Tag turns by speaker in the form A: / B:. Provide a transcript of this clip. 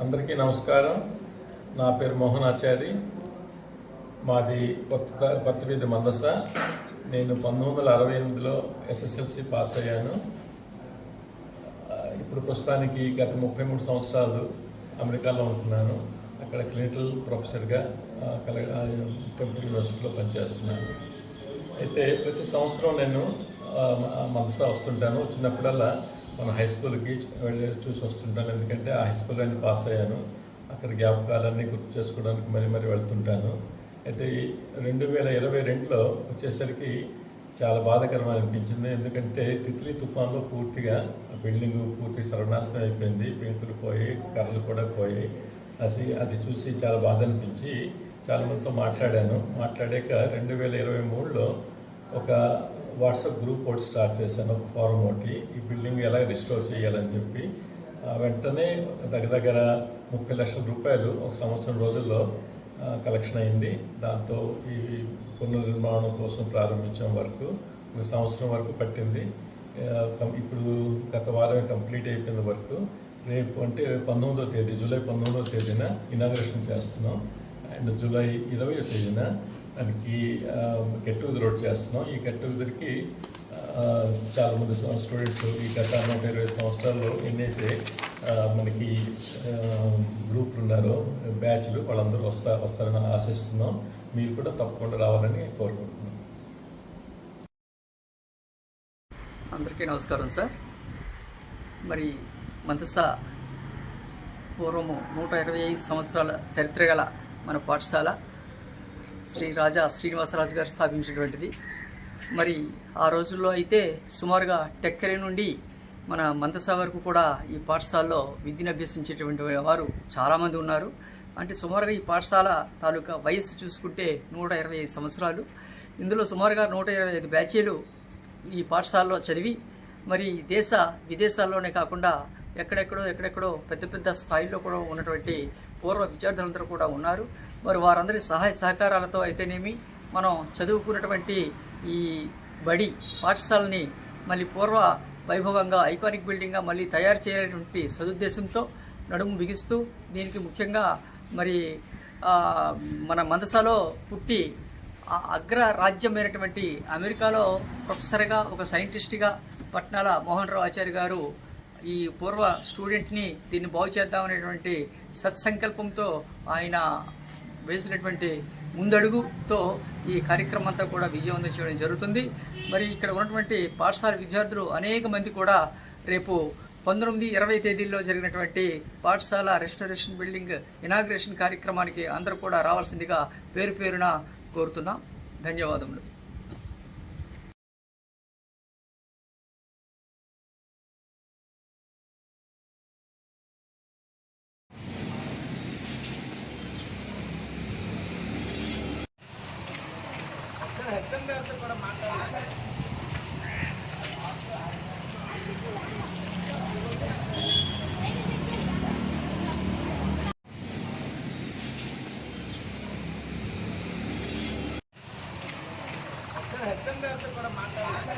A: అందరికీ నమస్కారం. నా పేరు మోహన్ ఆచారి. మాది కొత్త కొత్త వీధి మందస. నేను పంతొమ్మిది వందల అరవై ఎనిమిదిలో ఎస్ఎస్ఎల్సి పాస్ అయ్యాను. ఇప్పుడు ప్రస్తుతానికి గత ముప్పై మూడు సంవత్సరాలు అమెరికాలో ఉంటున్నాను. అక్కడ క్లినికల్ ప్రొఫెసర్గా కలగ కల టెంపుల్ యూనివర్సిటీలో పనిచేస్తున్నాను. అయితే ప్రతి సంవత్సరం నేను మదస మనసా వస్తుంటాను. వచ్చినప్పుడల్లా మన హై స్కూల్కి వెళ్ళి చూసి వస్తుంటాను. ఎందుకంటే ఆ హై స్కూల్లోనే పాస్ అయ్యాను. అక్కడ జ్ఞాపకాలన్నీ గుర్తు చేసుకోవడానికి మరీ మరీ వెళ్తుంటాను. అయితే రెండు వేల ఇరవై రెండులో వచ్చేసరికి చాలా బాధాకరం అనిపించింది. ఎందుకంటే తిత్లీ తుఫాన్లో పూర్తిగా బిల్డింగ్ పూర్తి సర్వనాశనం అయిపోయింది. పెంకులు పోయి కర్రలు కూడా పోయాయి అది అది చూసి చాలా బాధ అనిపించి చాలా మందితో మాట్లాడాను. మాట్లాడాక రెండు వేల ఇరవై మూడులో ఒక వాట్సాప్ గ్రూప్ ఒకటి స్టార్ట్ చేశాను ఫారం ఒకటి. ఈ బిల్డింగ్ ఎలా రిస్టోర్ చేయాలని చెప్పి వెంటనే దగ్గర దగ్గర ముప్పై లక్షల రూపాయలు ఒక సంవత్సరం రోజుల్లో కలెక్షన్ అయింది. దాంతో ఈ పునర్నిర్మాణం కోసం ప్రారంభించడం వరకు ఒక సంవత్సరం వరకు పట్టింది. కం- ఇప్పుడు గత వారమే కంప్లీట్ అయిపోయిన వరకు రేపు అంటే పంతొమ్మిదో తేదీ జూలై పంతొమ్మిదో తేదీన ఇనాగ్రేషన్ చేస్తున్నాం. అండ్ జూలై ఇరవై తేదీన దానికి గెట్ టుగెదర్ రోడ్ చేస్తున్నాం. ఈ గెట్ టుగెదర్కి చాలామంది స్టూడెంట్స్ ఈ గత నూట ఇరవై సంవత్సరాల్లో ఎన్నైతే మనకి గ్రూపులు ఉన్నారో బ్యాచ్లు వాళ్ళందరూ వస్తా వస్తారని ఆశిస్తున్నాం. మీరు కూడా తప్పకుండా రావాలని కోరుకుంటున్నాం.
B: అందరికీ నమస్కారం సార్. మరి మంతస పూర్వము నూట ఇరవై ఐదు సంవత్సరాల చరిత్ర గల మన పాఠశాల శ్రీ రాజా శ్రీనివాసరాజు గారు స్థాపించినటువంటిది. మరి ఆ రోజుల్లో అయితే సుమారుగా టెక్కరి నుండి మన మందసా వరకు కూడా ఈ పాఠశాలలో విద్యను అభ్యసించేటువంటి వారు చాలామంది ఉన్నారు. అంటే సుమారుగా ఈ పాఠశాల తాలూకా వయసు చూసుకుంటే నూట ఇరవై ఐదు సంవత్సరాలు. ఇందులో సుమారుగా నూట ఇరవై ఐదు బ్యాచీలు ఈ పాఠశాలలో చదివి మరి దేశ విదేశాల్లోనే కాకుండా ఎక్కడెక్కడో ఎక్కడెక్కడో పెద్ద పెద్ద స్థాయిలో కూడా ఉన్నటువంటి పూర్వ విద్యార్థులందరూ కూడా ఉన్నారు. మరి వారందరి సహాయ సహకారాలతో అయితేనేమి మనం చదువుకున్నటువంటి ఈ బడి పాఠశాలని మళ్ళీ పూర్వ వైభవంగా ఐకానిక్ బిల్డింగ్గా మళ్ళీ తయారు చేయాలనేటువంటి సదుద్దేశంతో నడుము బిగిస్తూ దీనికి ముఖ్యంగా మరి మన మందసలో పుట్టి అగ్ర రాజ్యమైనటువంటి అమెరికాలో ప్రొఫెసర్గా ఒక సైంటిస్ట్గా పట్నాల మోహన్ రావు ఆచార్య గారు ఈ పూర్వ స్టూడెంట్ని దీన్ని బాగు చేద్దామనేటువంటి సత్సంకల్పంతో ఆయన వేసినటువంటి ముందడుగుతో ఈ కార్యక్రమం అంతా కూడా విజయవంతం చేయడం జరుగుతుంది. మరి ఇక్కడ ఉన్నటువంటి పాఠశాల విద్యార్థులు అనేక మంది కూడా రేపు పంతొమ్మిది ఇరవై తేదీల్లో జరిగినటువంటి పాఠశాల రెస్టారేషన్ బిల్డింగ్ ఇనాగ్రేషన్ కార్యక్రమానికి అందరూ కూడా రావాల్సిందిగా పేరు పేరున కోరుతున్నాం. ధన్యవాదములు.
C: హెచ్ఎం గారితో కూడా మాట్లాడాలి